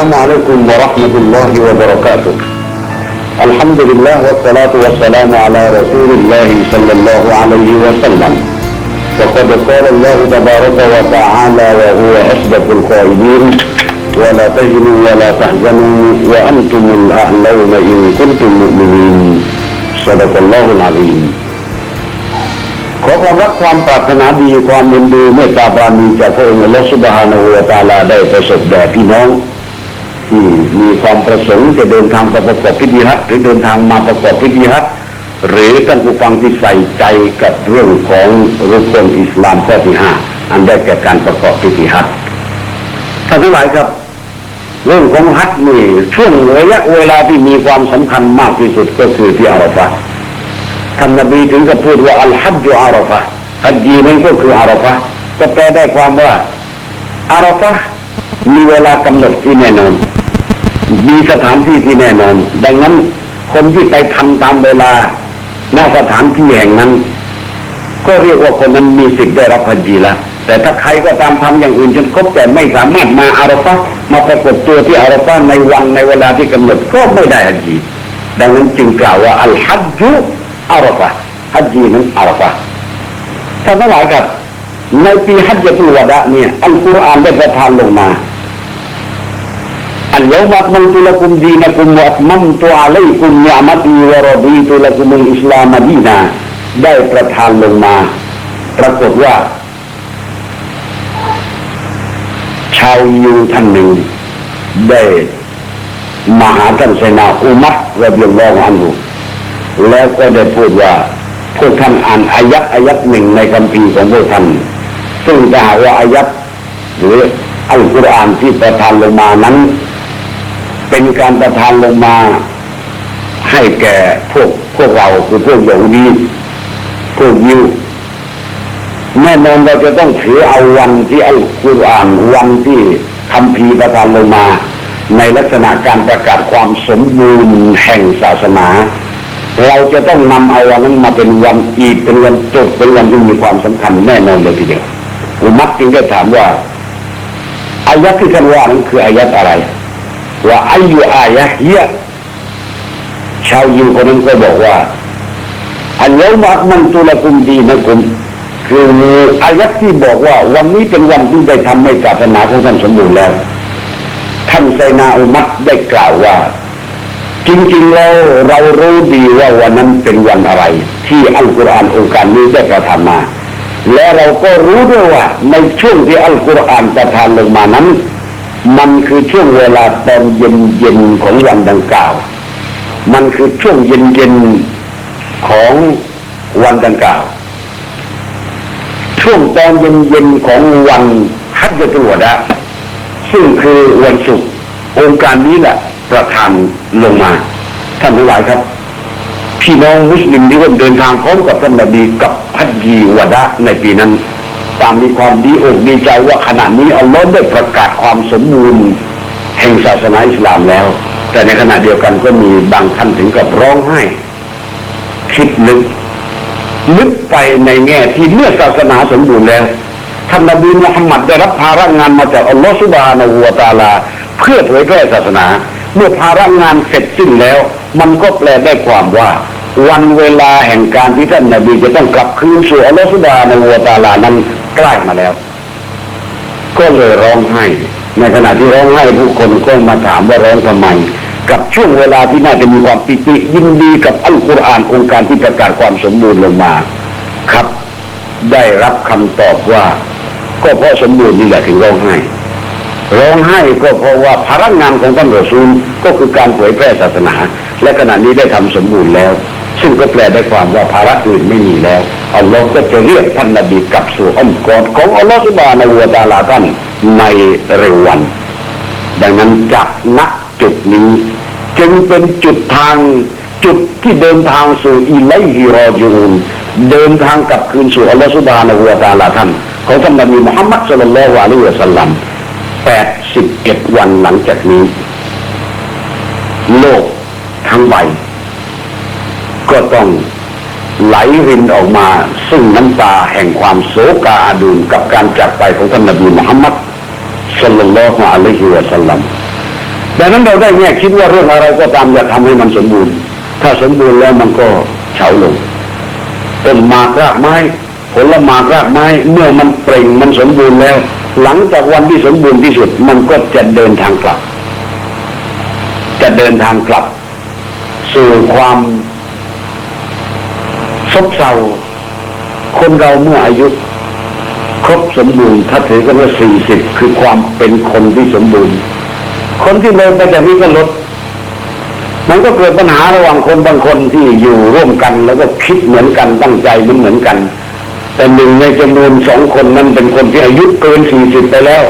السلام عليكم ورحمة الله وبركاته الحمد لله والصلاة والسلام على رسول الله صلى الله عليه وسلم وقد قال الله تبارك وتعالى وهو أصدق القائلين ولا تهنوا ولا تحزنوا وأنتم الأعلون إن كنتم مؤمنين صدق الله العظيم ขอความรักความปรารถนาดีความเมนดูเมตตาบารมีจากพระองค์อัลลอฮฺสุบฮานะฮูวะตะอาลาได้ประสบแด่พี่น้อง ที่มีความประสงค์จะเดินทางประกอบพิธีฮัจญ์หรือเดินทางมาประกอบพิธีฮัจญ์หรือท่านผู้ฟังที่ใส่ใจกับเรื่องของรุกนอิสลามข้อที่ห้าอันได้แก่การประกอบพิธีฮัจญ์ท่านทั้งหลายครับ เรื่องของฮัจญ์นี่ช่วงระยะเวลาที่มีความสำคัญมากที่สุดก็คือที่อาราฟะท่านนบีถึงกับพูดว่าอัลฮัจญ์อาราฟะฮัจญีนั่นก็คืออาราฟะก็แปลได้ความว่าอาราฟะมีเวลากำหนดที่แน่นอน มีสถานที่ที่แน่นอน ดังนั้นคนที่ไปทำตามเวลาณสถานที่แห่งนั้น ก็เรียกว่าคนนั้นมีสิทธิ์ได้รับพันจีล้วแต่ถ้าใครก็ตามทำอย่างอื่นจนครบแต่ไม่สามารถมาอาราฟะมาปรากฏตัวที่อาราฟะในวันในเวลาที่กำหนดก็ไม่ได้ฮัจญีดังนั้นจึงกล่าวว่าอัลฮัจญุอาราฟะฮัจญีนั้นอาราฟะท่านทั้งหลายครับในปีฮัจญะตุลวะดะเนี่ยอัลกุรอานได้ประทานลงมา اليوم أكملت لكم دينكم وأتممت عليكم نعمتي ورضيت لكم الإسلام دينا ได้ประทานลงมา ปรากฏว่า ชาวยูท่านหนึ่ง ได้มาหาท่านเสนาอุมัตระเบียงรองอันหูแล้วก็ได้พูดว่าพวกท่านอ่านอายัดอายัดหนึ่งในคัมภีร์ของพวกท่าน ซึ่งถ้าหากว่าอายัดหรืออัลกุรอานที่ประทานลงมานั้น เป็นการประทานลงมา ให้แก่พวกพวกเราคือพวกยาฮูดีพวกยิวแน่นอนเราจะต้องถือเอาวันที่อัลกุรอานวันที่คำพีประทานลงมา ในลักษณะการประกาศความสมบูรณ์แห่งศาสนา เราจะต้องนำเอาวันนั้นมาเป็นวันอีกเป็นวันจบเป็นวันที่มีความสำคัญแน่นอนเลยทีเดียวอุมัตจึงได้ถามว่าอายัดที่ท่านว่านั้นคืออายัดอะไร ว่าอายุอายะเฮียชาวยิวคนนั้นก็บอกว่าอันแล้วมักมันตุลกุมดีนะกุมคืออายัดที่บอกว่า วันนี้เป็นวันที่ได้ทำให้ศาสนาของท่านสมบูรณ์แล้ว ท่านไซนาอุมัตได้กล่าวว่า จริงๆแล้วเรารู้ดีว่าวันนั้นเป็นวันอะไร ที่อัลกุรอานองค์การนี้ได้ประทานมา และเราก็รู้ด้วยว่าในช่วงที่อัลกุรอานประทานลงมานั้น มันคือช่วงเวลาตอนเย็นเย็นของวันดังกล่าว มันคือช่วงเย็นเย็นของวันดังกล่าว ช่วงตอนเย็นเย็นของวันฮัจญะตุลวดะซึ่งคือวันศุกร์องค์การนี้แหละประทานลงมาท่านทั้งหลายครับ พี่น้องมุสลิมที่ร่วมเดินทางพร้อมกับท่านนบีกับฮัจญีวดะในปีนั้น ต่างมีความดีอกดีใจว่าขณะนี้อัลลอฮ์ได้ประกาศความสมบูรณ์แห่งศาสนาอิสลามแล้ว แต่ในขณะเดียวกันก็มีบางท่านถึงกับร้องไห้คิดลึกลึกไปในแง่ที่เมื่อศาสนาสมบูรณ์แล้วท่านนบีมุฮัมมัดได้รับภาระงานมาจากอัลลอฮฺสุบฮานะฮูวะตาลา เพื่อเผยแพร่ศาสนา เมื่อภาระงานเสร็จสิ้นแล้ว มันก็แปลได้ความว่า วันเวลาแห่งการที่ท่านนบีจะต้องกลับคืนสู่อัลลอฮฺสุบฮานะฮูวตาลานั้นใกล้มาแล้ว ก็เลยร้องไห้ ในขณะที่ร้องไห้ผู้คนก็มาถามว่าร้องทำไม กับช่วงเวลาที่น่าจะมีความปิติยินดีกับอัลกุรอานองค์การที่ประกาศความสมบูรณ์ลงมา ครับ ได้รับคำตอบว่า ก็เพราะสมบูรณ์นี่แหละถึงร้องไห้ร้องไห้ก็เพราะว่าภาระงานของท่านรอซูลก็คือการเผยแพร่ศาสนา และขณะนี้ได้ทำสมบูรณ์แล้ว ซึ่งก็แปลได้ความว่าภาระอื่นไม่มีแล้วอัลลอฮ์ก็จะเรียกท่านนบีกลับสู่อ้อมกอดของอัลลอฮ์สุบานะฮูวตาลาท่านในเร็ววัน ดังนั้นจากณจุดนี้ จึงเป็นจุดทางจุดที่เดินทางสู่อิไลฮิรอจูนเดินทางกลับคืนสู่อัลลอฮฺสุบานะฮูวตาลาท่านของท่านนบีมุฮัมมัดสุลลัลลอฮุอะลัยฮิวะสัลลัมแปดสิบเอ็ดวันหลังจากนี้ โลกทั้งใบ ก็ต้องไหลรินออกมา ซึ่งน้ำตาแห่งความโศกาอาดูลกับการจากไปของท่านนบีมุฮัมมัดสุลลัลลอฮุอะลัยฮิวะสัลลัมดังนั้นเราได้แง่คิดว่าเรื่องอะไรก็ตามอย่าทำให้มันสมบูรณ์ ถ้าสมบูรณ์แล้วมันก็เฉาลงต้นหมากรากไม้ ผลหมากรากไม้ เมื่อมันเปล่งมันสมบูรณ์แล้ว หลังจากวันที่สมบูรณ์ที่สุด มันก็จะเดินทางกลับ จะเดินทางกลับ สู่ความ ซบเซาคนเราเมื่ออายุ ครบสมบูรณ์ถ้าถือกันว่าสี่สิบคือความเป็นคนที่สมบูรณ์ คนที่เลยไปจากนี้ก็ลดมันก็เกิดปัญหาระหว่างคนบางคนที่อยู่ร่วมกัน แล้วก็คิดเหมือนกันตั้งใจเหมือนเหมือนกัน แต่หนึ่งในจำนวนสองคนนั้นเป็นคนที่อายุเกินสี่สิบไปแล้ว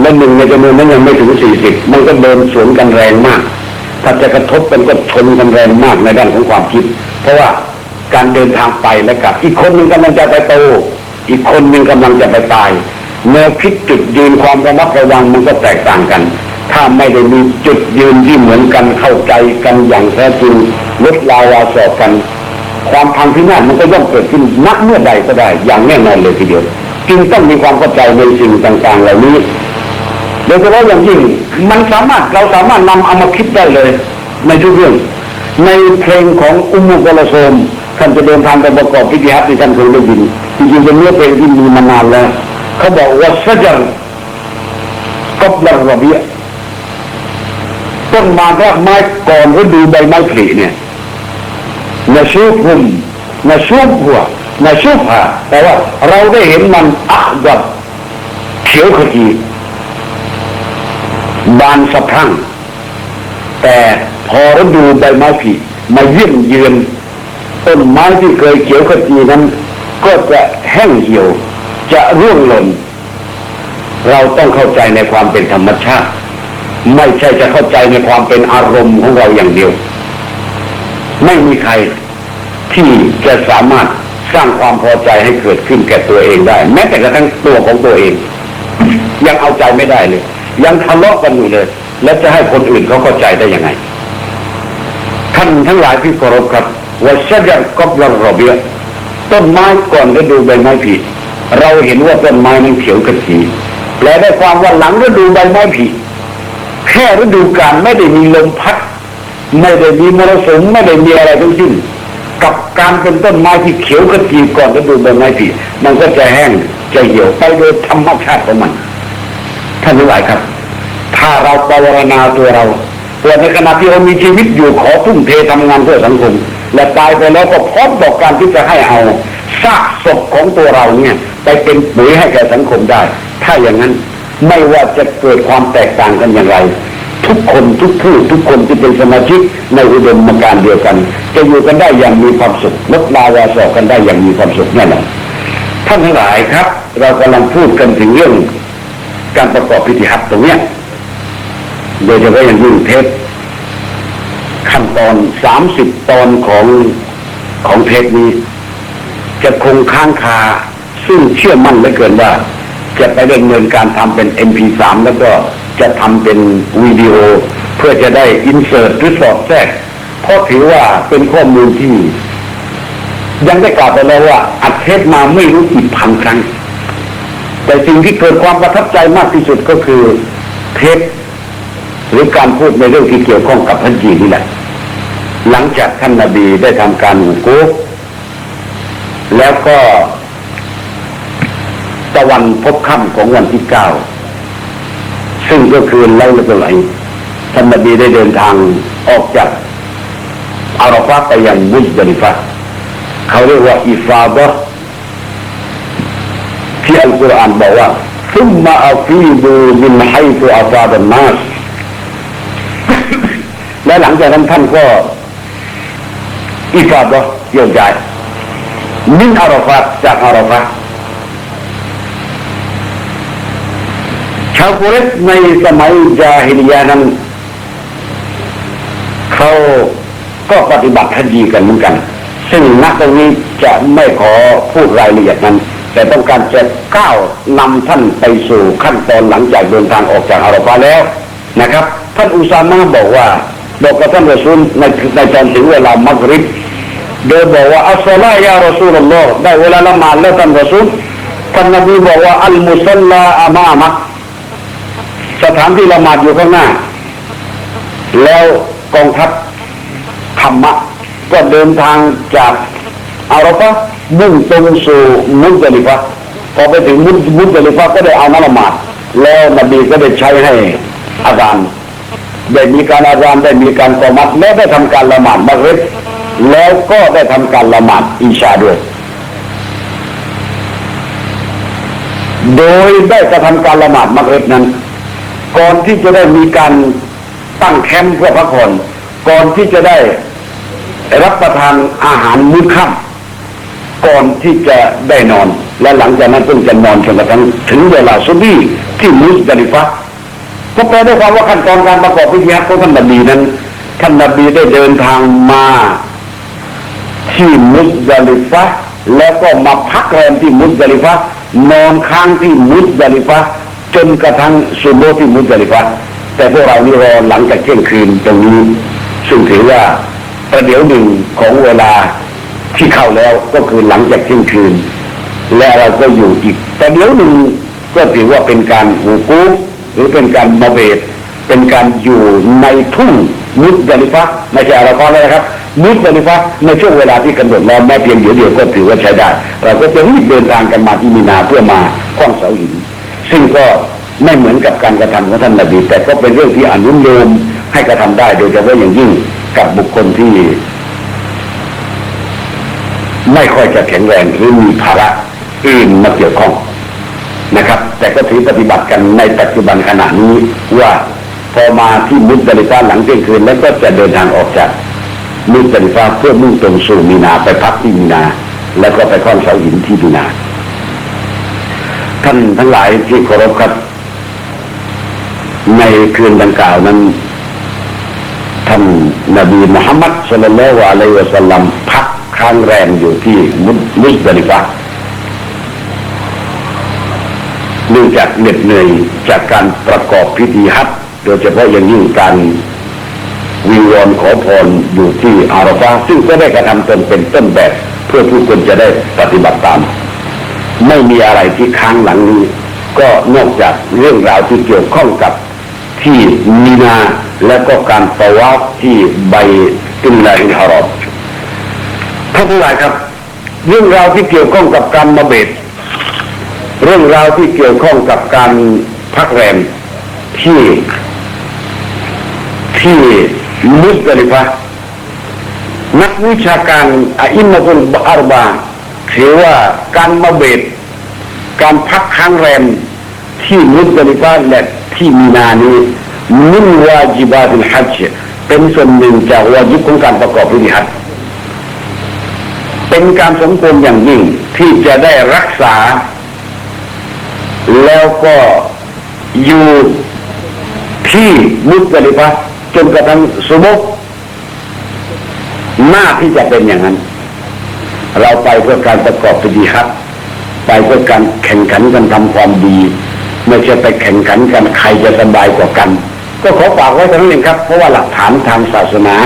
และหนึ่งในจำนวนนั้นยังไม่ถึงสี่สิบมันก็เดินสวนกันแรงมาก ถ้าจะกระทบกันก็ชนกันแรงมากในด้านของความคิด เพราะว่า การเดินทางไปและกลับ อีกคนหนึ่งกำลังจะไปโต อีกคนหนึ่งกำลังจะไปตายแนวคิดจุดยืนความระมัดระวังมันก็แตกต่างกัน ถ้าไม่ได้มีจุดยืนที่เหมือนกันเข้าใจกันอย่างแท้จริงลดลาวาสอบกัน ความพังพินาศมันก็ย่อมเกิดขึ้นนักเมื่อใดก็ได้ อย่างแน่นอนเลยทีเดียวจึงต้องมีความเข้าใจในสิ่งต่างๆ เหล่านี้โดยเฉพาะอย่างยิ่งมันสามารถเราสามารถนำเอามาคิดได้เลย ในทุกเรื่อง ในเพลงของอุมุกลโสมท่านจะเดินทางไปประกอบพิธีฮัตที่ท่านเคยได้ยินจริงๆเป็นเนื้อเพลงที่มีมานานแล้วเขาบอกว่าสัจรกบลระเบียต้นมารากไม้ก่อนฤดูใบไม้ผลิเนี่ยนาชูพุมนาชูหัวนาชูผาแต่ว่าเราได้เห็นมันอักดับเขียวขจีบานสะพังแต่พอฤดูใบไม้ผลิมาเยี่ยมเยือน ต้นไม้ที่เคยเขียวขจีนั้น ก็จะแห้งเหี่ยว จะร่วงหล่น เราต้องเข้าใจในความเป็นธรรมชาติ ไม่ใช่จะเข้าใจในความเป็นอารมณ์ของเราอย่างเดียว ไม่มีใครที่จะสามารถสร้างความพอใจให้เกิดขึ้นแก่ตัวเองได้ แม้แต่กระทั่งตัวของตัวเอง ยังเอาใจไม่ได้เลย ยังทะเลาะกันอยู่เลย แล้วจะให้คนอื่นเขาเข้าใจได้ยังไงท่านทั้งหลายที่เคารพครับ ว่าชัจกบลรเบียต้นไม้ก่อนฤดูใบไม้ผลิเราเห็นว่าต้นไม้นั้นเขียวกระสีแปลได้ความว่าหลังฤดูใบไม้ผลิแค่ฤดูกาลไม่ได้มีลมพัด ไม่ได้มีมรสุมไม่ได้มีอะไรทั้งสิ้น กับการเป็นต้นไม้ที่เขียวกระจีก่อนฤดูใบไม้ผลิมันก็จะแห้งจะเหี่ยวไปโดยธรรมชาติของมันท่านทั้งหลายครับ ถ้าเราภาวนาตัวเราตัวในขณะที่เรามีชีวิตอยู่ขอทุ่มเททำงานเพื่อสังคม และตายไปแล้วก็พร้อมต่อการที่จะให้เอาซากศพของตัวเราเนี่ยไปเป็นปุ๋ยให้แก่สังคมได้ ถ้าอย่างนั้นไม่ว่าจะเกิดความแตกต่างกันอย่างไร ทุกคนทุกผู้ทุกคนที่เป็นสมาชิกในอุดมการเดียวกัน จะอยู่กันได้อย่างมีความสุขลดลาวาสอกันได้อย่างมีความสุขแน่นอนท่านทั้งหลายครับ เรากำลังพูดกันถึงเรื่อง การประกอบพิธีฮัตตรงเนี้ยโดยเฉพาะอย่างยิ่งเทป ขั้นตอนสามสิบตอนของของเทปนี้ จะคงค้างคา ซึ่งเชื่อมั่นเหลือเกินว่า จะไปดำเนินการทำเป็น MP3 แล้วก็จะทำเป็นวิดีโอ เพื่อจะได้อินเสิร์ตหรือสอดแทรกเพราะถือว่าเป็นข้อมูลที่ ยังได้กล่าวไปแล้วว่า อัดเทปมาไม่รู้กี่พันครั้ง แต่สิ่งที่เกิดความประทับใจมากที่สุดก็คือเทป หรือการพูดในเรื่องที่เกี่ยวข้องกับฮัจีนี่แหละ หลังจากท่านนาบีได้ทำการหุกุกแล้วก็ตะวันพบค่ำของวันที่เก้าซึ่งก็คือเล่าเละตุไหลท่านนบีได้เดินทางออกจากอารฟะไปยังมุสลิฟะเขาเรียกว่าอิฟาบะที่อัลกุรอานบอกว่าซุมมาอาฟีบูมินไฮตุอาฟาดันนาส และหลังจากนั้นท่านก็อิฟาดะโยกย้ายมินอาราฟาจากอาราฟาชาวกุเรชในสมัยจาฮิลิยานั้นเขาก็ปฏิบัติฮัจญีกันเหมือนกัน ซึ่งนักตรงนี้จะไม่ขอพูดรายละเอียดนั้น แต่ต้องการจะก้าวนำท่านไปสู่ขั้นตอนหลังจากเดินทางออกจากอาราฟาแล้วนะครับ ท่านอุซามะบอกว่า บอกกับท่านรอซูลในในตอนถึงเวลามักริบโดยบอกว่าอัสลายารอซูลลอฮ์ได้เวลาละหมาดแล้วท่านรอซูลท่านนบีบอกว่าอัลมุสลลาอามามักสถานที่ละหมาดอยู่ข้างหน้า แล้วกองทัพธรรมะก็เดินทางจากอาราฟะมุ่งตรงสู่มุสลิฟะพอไปถึงมุสลิฟะก็ได้เอามาละหมาดแล้วนบีก็ได้ใช้ให้อาจารย์ ได้มีการอาจารย์ได้มีการกอมัดและได้ทำการละหมาดมักริบแล้วก็ได้ทำการละหมาดอิชาด้วย โดยได้กระทำการละหมาดมักริบนั้น ก่อนที่จะได้มีการตั้งแคมป์เพื่อพักผ่อนก่อนที่จะได้รับประทานอาหารมื้อค่ำก่อนที่จะได้นอน และหลังจากนั้นเพิ่งจะนอนจนกระทั่งถึงเวลาซุบีที่มุสดาลิฟะ ก็แปลได้ความว่าขั้นตอนการประกอบพิธีของท่านนบีนั้นท่านนบีได้เดินทางมา ที่มุสดาลิฟะแล้วก็มาพักแรมที่มุสดาลิฟะนอนค้างที่มุสดาลิฟะจนกระทั่งซุโบที่มุสดาลิฟะแต่พวกเรานี่รอหลังจากเที่ยงคืนตรงนี้ซึ่งถือว่าประเดี๋ยวหนึ่งของเวลาที่เข้าแล้วก็คือหลังจากเที่ยงคืน และเราก็อยู่อีกประเดี๋ยวหนึ่งก็ถือว่าเป็นการหูกู หรือเป็นการมาเบดเป็นการอยู่ในทุ่งมุสดาลิฟะไม่ใช่อาราฟาเลยนะครับมุสดาลิฟะในช่วงเวลาที่กำหนดแล้วแม้เพียงเดียวเดียวก็ถือว่าใช้ได้เราก็จะรีบเดินทางกันมาที่มีนาเพื่อมาคว้างเสาหิน ซึ่งก็ไม่เหมือนกับการกระทำของท่านนบีแต่ก็เป็นเรื่องที่อนุโลมให้กระทำได้ โดยเฉพาะอย่างยิ่งกับบุคคลที่ ไม่ค่อยจะแข็งแรงหรือมีภาระอื่นมาเกี่ยวข้อง นะครับ แต่ก็ถือปฏิบัติกันในปัจจุบันขณะนี้ว่าพอมาที่มุสลิฟาหลังเที่ยงคืนแล้วก็จะเดินทางออกจากมุสลิฟาเพื่อมุ่งตรงสู่มีนาไปพักที่มีนา แล้วก็ไปค้อนเสาหินที่มีนา ท่านทั้งหลายที่เคารพครับ ในคืนดังกล่าวนั้นท่านนบีมุฮัมมัดสุลลัลลอฮุอะลัยวะสัลลัมพักค้างแรมอยู่ที่มุสลิฟะห์ เนื่องจากเหน็ดเหนื่อยจากการประกอบพิธีฮัจโดยเฉพาะอย่างยิ่งการวิงวอนขอพรอยู่ที่อาราฟาซึ่งก็ได้กระทำตนเป็นต้นแบบ เพื่อผู้คนจะได้ปฏิบัติตาม ไม่มีอะไรที่ค้างหลังนี้ ก็นอกจากเรื่องราวที่เกี่ยวข้องกับที่มีนาและก็การตะวาฟที่ใบตุลลาฮิลฮารอมท่านผู้หลายครับ เรื่องราวที่เกี่ยวข้องกับการมาเบด เรื่องราวที่เกี่ยวข้องกับการพักแรมที่ที่มุสลิฟะห์นักวิชาการอิมมาตุลบาร์บาถือว่าการมาเบดการพักค้างแรมที่มุสลิฟะห์และที่มีนานี้มินวาจิบาตุลฮัจเป็นส่วนหนึ่งจากวาจิบของการประกอบพิธีฮัจเป็นการสมควรอย่างยิ่งที่จะได้รักษา แล้วก็อยู่ที่มุสลิฟะจนกระทั่งสมบหน้าที่จะเป็นอย่างนั้น เราไปเพื่อการประกอบพิธีฮัจญ์ไปเพื่อการแข่งขันกันทำความดี ไม่ใช่ไปแข่งขันกันใครจะสบายกว่ากัน ก็ขอฝากไว้เท่านั้นเองครับ เพราะว่าหลักฐานทางศาสนา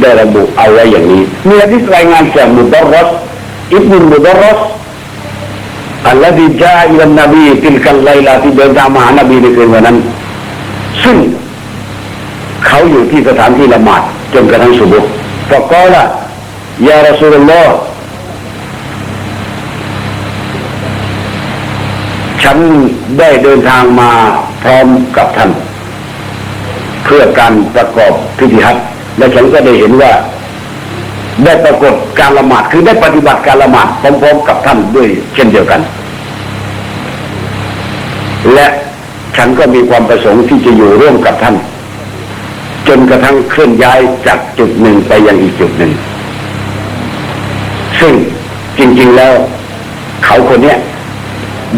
ได้ระบุเอาไว้อย่างนี้มีอธิรายงานจากมุดรอสอิบนุมุดรอส อัลลอฮีจาอิลันนบีติลกัลไลลาที่เดินทางมาหานบีในคืนวันนั้น ซึ่งเขาอยู่ที่สถานที่ละหมาดจนกระทั่งสุบุฟะกอละยารอสูลุลลอฮ์ฉันได้เดินทางมาพร้อมกับท่าน เพื่อการประกอบพิธีฮัจและฉันก็ได้เห็นว่า ได้ปรากฏการละหมาดคือได้ปฏิบัติการละหมาดพร้อมๆกับท่านด้วยเช่นเดียวกัน และฉันก็มีความประสงค์ที่จะอยู่ร่วมกับท่าน จนกระทั่งเคลื่อนย้ายจากจุดหนึ่งไปยังอีกจุดหนึ่ง ซึ่งจริงๆแล้วเขาคนเนี้ย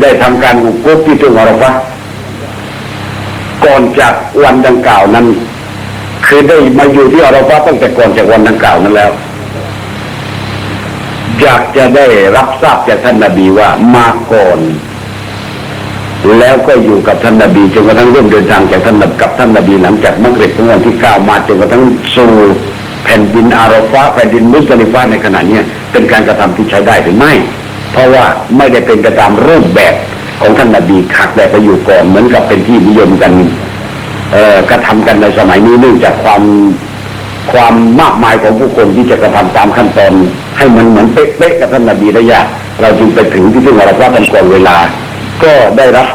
ได้ทำการอุกุฟที่ตุงอรฟะห์ก่อนจากวันดังกล่าวนั้น คือได้มาอยู่ที่อรฟะห์ตั้งแต่ก่อนจากวันดังกล่าวนั้นแล้ว อยากจะได้รับทราบจากท่านนาบีว่ามาก่อน แล้วก็อยู่กับท่านนาบีจนกระทั่งเริ่มเดินทางจากท่านนบกับท่านนาบีหลังจากมักริบของวันที่เก้ามาจนกระทั่งสู่แผ่นดินอาราฟะห์แผ่นดินมุสลิฟะห์ในขณะนี้เป็นการกระทำที่ใช้ได้หรือไม่ เพราะว่าไม่ได้เป็นไปตามรูปแบบของท่านนาบีขักแต่ไปอยู่ก่อนเหมือนกับเป็นที่นิยมกันเอ่อกระทำกันในสมัยนี้เนื่องจากความ ความมากมายของผู้คนที่จะกระทำตามขั้นตอน ให้มันเหมือนเป๊ะๆกับท่านนบีได้ยากเราจึงไปถึงที่ซึ่งเราพระกันก่อนเวลา ก็ได้รับ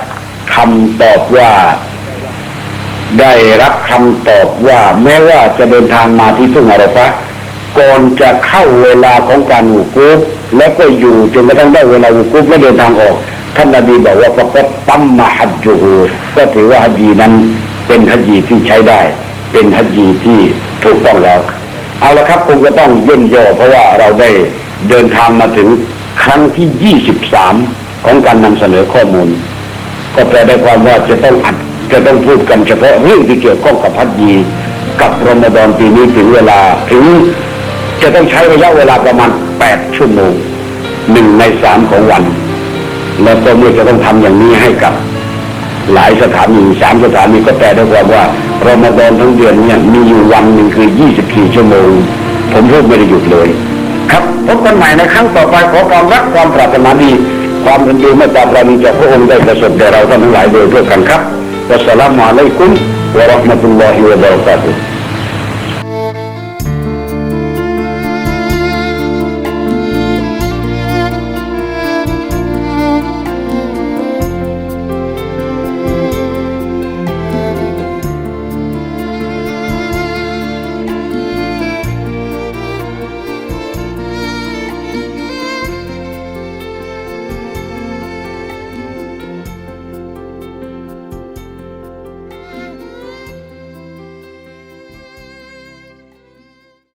คำตอบว่าได้รับคำตอบว่าแม้ว่าจะเดินทางมาที่ทุ่งอาราฟะก่อนจะเข้าเวลาของการหูกุบและก็อยู่จนกระทั่งได้เวลาหูกุบและเดินทางออก ท่านนบีบอกว่าประกอบตั้มมาฮัจจูก็ถือว่าฮัจีนั้นเป็นฮัจีที่ใช้ได้ เป็นฮัจญีที่ถูกต้องแล้ว เอาละครับคงจะต้องย่นย่อเพราะว่าเราได้เดินทางมาถึงครั้งที่ 23 ของการนำเสนอข้อมูล ก็แปลได้ความว่าจะต้องอัดจะต้องพูดกันเฉพาะเรื่องที่เกี่ยวข้องกับพัดยีกับรอมฎอนปีนี้ถึงเวลาถึงจะต้องใช้ระยะเวลาประมาณ 8 ชั่วโมงหนึ่งในสามของวัน แล้วก็เมื่อจะต้องทำอย่างนี้ให้กับหลายสถานีสามสถานีก็แปลได้ความว่า รอมฎอนทั้งเดือนเนี่ยมีอยู่วันหนึ่งคือ 24 ชั่วโมง ผมพูดไม่ได้หยุดเลย ครับพบกันใหม่ในครั้งต่อไปขอความรักความปรารถนาดี ความเป็นอยู่เมื่อตาปราณีจากพระองค์ได้ประสบแด่เราท่านทั้งหลายโดยเพื่อกันครับวัสสลามุอะลัยกุมวะเราะห์มะตุลลอฮิวะบะเราะกาตุฮ์